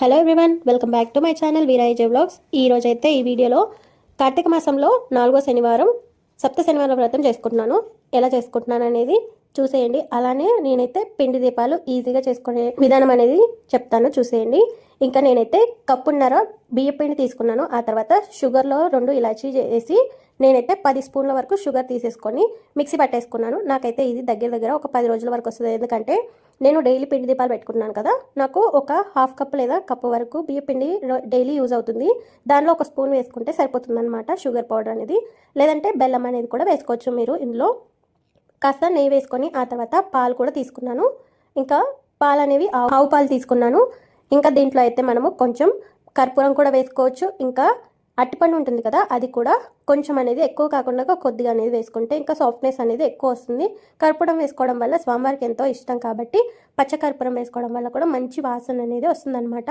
Hello everyone welcome back to my channel వీరాయిజే vlogs ఈ రోజు అయితే ఈ వీడియోలో కార్తీక మాసంలో నాలుగో శనివారం సప్త శనివారం వ్రతం చేసుకుంటున్నాను. ఎలా చేసుకుంటున్నాను అనేది చూసేయండి. అలానే నేనైతే పిండి దీపాలు ఈజీగా చేసుకునే విధానం అనేది చెప్తాను చూసేయండి. ఇంకా నేనైతే కప్పున్నర బియ్య పిండి తీసుకున్నాను. ఆ తర్వాత షుగర్లో రెండు ఇలాచీ చేసి నేనైతే పది స్పూన్ల వరకు షుగర్ తీసేసుకొని మిక్సీ పట్టేసుకున్నాను. నాకైతే ఇది దగ్గర దగ్గర ఒక పది రోజుల వరకు వస్తుంది. ఎందుకంటే నేను డైలీ పిండి దీపాలు పెట్టుకున్నాను కదా. నాకు ఒక హాఫ్ కప్ లేదా కప్ వరకు బియ్య పిండి డైలీ యూజ్ అవుతుంది. దానిలో ఒక స్పూన్ వేసుకుంటే సరిపోతుంది అనమాట షుగర్ పౌడర్ అనేది. లేదంటే బెల్లం అనేది కూడా వేసుకోవచ్చు మీరు ఇందులో. కాస్త నెయ్యి వేసుకొని ఆ తర్వాత పాలు కూడా తీసుకున్నాను. ఇంకా పాలు అనేవి ఆవు ఆవు పాలు తీసుకున్నాను. ఇంకా దీంట్లో అయితే మనము కొంచెం కర్పూరం కూడా వేసుకోవచ్చు. ఇంకా అట్టిపండు ఉంటుంది కదా అది కూడా కొంచెం అనేది ఎక్కువ కాకుండా కొద్దిగా అనేది వేసుకుంటే ఇంకా సాఫ్ట్నెస్ అనేది ఎక్కువ వస్తుంది. కర్పూరం వేసుకోవడం వల్ల స్వామివారికి ఎంతో ఇష్టం కాబట్టి పచ్చ కర్పూరం వేసుకోవడం వల్ల కూడా మంచి వాసన అనేది వస్తుందన్నమాట.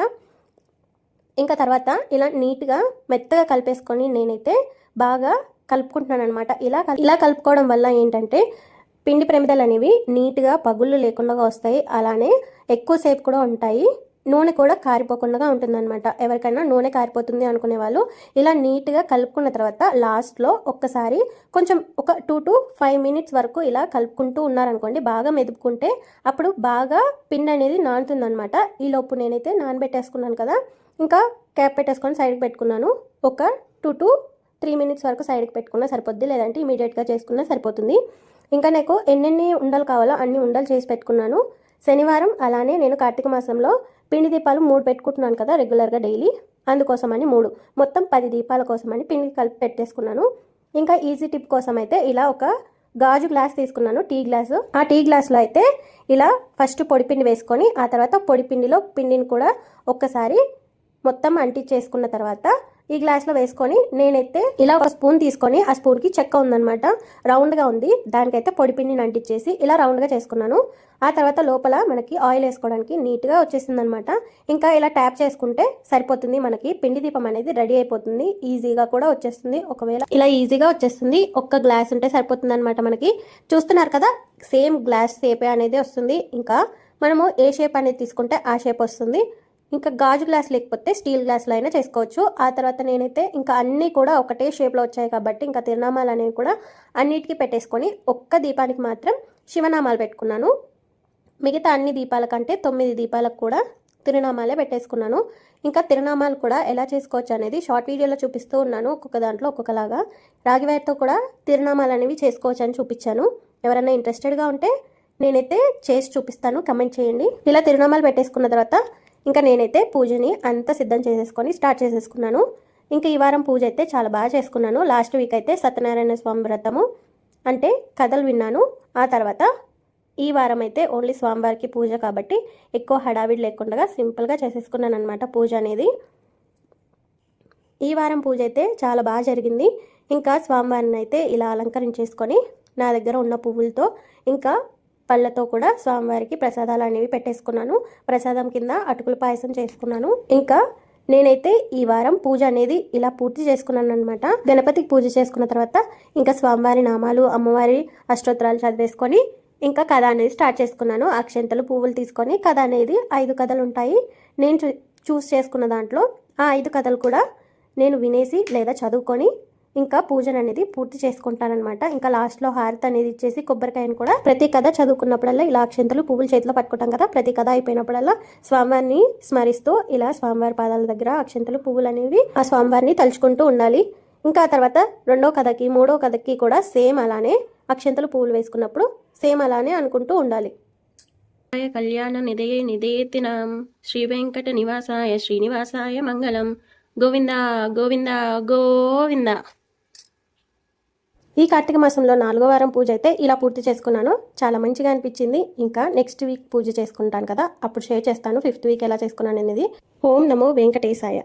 ఇంకా తర్వాత ఇలా నీట్గా మెత్తగా కలిపేసుకొని నేనైతే బాగా కలుపుకుంటున్నాను అనమాట ఇలా ఇలా కలుపుకోవడం వల్ల ఏంటంటే పిండి ప్రమిదలు అనేవి నీట్గా పగుళ్ళు లేకుండా వస్తాయి. అలానే ఎక్కువసేపు కూడా ఉంటాయి. నూనె కూడా కారిపోకుండా ఉంటుందన్నమాట. ఎవరికైనా నూనె కారిపోతుంది అనుకునే వాళ్ళు ఇలా నీట్గా కలుపుకున్న తర్వాత లాస్ట్లో ఒక్కసారి కొంచెం ఒక టూ టు ఫైవ్ మినిట్స్ వరకు ఇలా కలుపుకుంటూ ఉన్నారనుకోండి బాగా మెదుపుకుంటే అప్పుడు బాగా పిండి అనేది నానుతుందనమాట ఈ లోపు నేనైతే నానబెట్టేసుకున్నాను కదా ఇంకా క్యాప్ పెట్టేసుకొని సైడ్కి పెట్టుకున్నాను. ఒక టూ టు త్రీ మినిట్స్ వరకు సైడ్కి పెట్టుకున్నా సరిపోద్ది లేదంటే ఇమీడియట్గా చేసుకున్నా సరిపోతుంది. ఇంకా నాకు ఎన్నెన్ని ఉండలు కావాలో అన్ని ఉండలు చేసి పెట్టుకున్నాను. శనివారం అలానే నేను కార్తీక మాసంలో పిండి దీపాలు మూడు పెట్టుకుంటున్నాను కదా రెగ్యులర్గా డైలీ. అందుకోసమని మూడు. మొత్తం పది దీపాల కోసమని పిండి కలిపి పెట్టేసుకున్నాను. ఇంకా ఈజీ టిప్ కోసం అయితే ఇలా ఒక గాజు గ్లాస్ తీసుకున్నాను టీ గ్లాసు. ఆ టీ గ్లాస్లో అయితే ఇలా ఫస్ట్ పొడిపిండి వేసుకొని ఆ తర్వాత పొడిపిండిలో పిండిని కూడా ఒక్కసారి మొత్తం అంటించేసుకున్న తర్వాత ఈ గ్లాస్లో వేసుకొని నేనైతే ఇలా ఒక స్పూన్ తీసుకొని ఆ స్పూన్కి చెక్క ఉందన్నమాట. రౌండ్గా ఉంది. దానికైతే పొడి పిండిని అంటించేసి ఇలా రౌండ్గా చేసుకున్నాను. ఆ తర్వాత లోపల మనకి ఆయిల్ వేసుకోవడానికి నీట్గా వచ్చేసింది అనమాట ఇంకా ఇలా ట్యాప్ చేసుకుంటే సరిపోతుంది. మనకి పిండి దీపం అనేది రెడీ అయిపోతుంది. ఈజీగా కూడా వచ్చేస్తుంది. ఒకవేళ ఇలా ఈజీగా వచ్చేస్తుంది. ఒక్క గ్లాస్ ఉంటే సరిపోతుంది అనమాట మనకి. చూస్తున్నారు కదా? సేమ్ గ్లాస్ షేపే అనేది వస్తుంది. ఇంకా మనము ఏ షేప్ అనేది తీసుకుంటే ఆ షేప్ వస్తుంది. ఇంకా గాజు గ్లాస్ లేకపోతే స్టీల్ గ్లాస్లో అయినా చేసుకోవచ్చు. ఆ తర్వాత నేనైతే ఇంకా అన్నీ కూడా ఒకటే షేప్లో వచ్చాయి కాబట్టి ఇంకా తిరునామాలు అనేవి కూడా అన్నిటికీ పెట్టేసుకొని ఒక్క దీపానికి మాత్రం శివనామాలు పెట్టుకున్నాను. మిగతా అన్ని దీపాల కంటే తొమ్మిది దీపాలకు కూడా తిరునామాలే పెట్టేసుకున్నాను. ఇంకా తిరునామాలు కూడా ఎలా చేసుకోవచ్చు అనేది షార్ట్ వీడియోలో చూపిస్తూ ఉన్నాను. ఒక్కొక్క దాంట్లో ఒక్కొక్కలాగా రాగివేర్తో కూడా తిరునామాలు అనేవి చేసుకోవచ్చు అని చూపించాను. ఎవరైనా ఇంట్రెస్టెడ్గా ఉంటే నేనైతే చేసి చూపిస్తాను. కమెంట్ చేయండి. ఇలా తిరునామాలు పెట్టేసుకున్న తర్వాత ఇంకా నేనైతే పూజని అంతా సిద్ధం చేసేసుకొని స్టార్ట్ చేసేసుకున్నాను. ఇంకా ఈ వారం పూజ అయితే చాలా బాగా చేసుకున్నాను. లాస్ట్ వీక్ అయితే సత్యనారాయణ స్వామి వ్రతము అంటే కథలు విన్నాను. ఆ తర్వాత ఈ వారం అయితే ఓన్లీ స్వామివారికి పూజ కాబట్టి ఎక్కువ హడావిడి లేకుండా సింపుల్గా చేసేసుకున్నాను అనమాట పూజ అనేది. ఈ వారం పూజ అయితే చాలా బాగా జరిగింది. ఇంకా స్వామివారిని అయితే ఇలా అలంకరించేసుకొని నా దగ్గర ఉన్న పువ్వులతో ఇంకా పళ్ళతో కూడా స్వామివారికి ప్రసాదాలు అనేవి పెట్టేసుకున్నాను. ప్రసాదం కింద అటుకుల పాయసం చేసుకున్నాను. ఇంకా నేనైతే ఈ వారం పూజ అనేది ఇలా పూర్తి చేసుకున్నాను అనమాట గణపతికి పూజ చేసుకున్న తర్వాత ఇంకా స్వామివారి నామాలు అమ్మవారి అష్టోత్తరాలు చదివేసుకొని ఇంకా కథ అనేది స్టార్ట్ చేసుకున్నాను. అక్షంతలు పువ్వులు తీసుకొని కథ అనేది ఐదు కథలు ఉంటాయి. నేను చూ చూస్ చేసుకున్న దాంట్లో ఆ ఐదు కథలు కూడా నేను వినేసి లేదా చదువుకొని ఇంకా పూజను అనేది పూర్తి చేసుకుంటానమాట ఇంకా లాస్ట్లో హారతి అనేది ఇచ్చేసి కొబ్బరికాయను కూడా ప్రతి కథ చదువుకున్నప్పుడల్లా ఇలా అక్షంతలు పువ్వులు చేతిలో పట్టుకుంటాం కదా ప్రతి కథ అయిపోయినప్పుడల్లా స్వామివారిని స్మరిస్తూ ఇలా స్వామివారి పాదాల దగ్గర అక్షంతలు పువ్వులు అనేవి ఆ స్వామివారిని తలుచుకుంటూ ఉండాలి. ఇంకా తర్వాత రెండో కథకి మూడో కథకి కూడా సేమ్ అలానే అక్షంతలు పువ్వులు వేసుకున్నప్పుడు సేమ్ అలానే అనుకుంటూ ఉండాలి. కళ్యాణ నిదే నిధేతినాం శ్రీ వెంకట నివాసాయ శ్రీనివాసాయ మంగళం. గోవింద గోవింద గోవింద. ఈ కార్తీక మాసంలో నాలుగో వారం పూజ అయితే ఇలా పూర్తి చేసుకున్నాను. చాలా మంచిగా అనిపించింది. ఇంకా నెక్స్ట్ వీక్ పూజ చేసుకుంటాను కదా. అప్పుడు షేర్ చేస్తాను. ఫిఫ్త్ వీక్ ఎలా చేసుకున్నాను అనేది. ఓం నమో వెంకటేశాయ.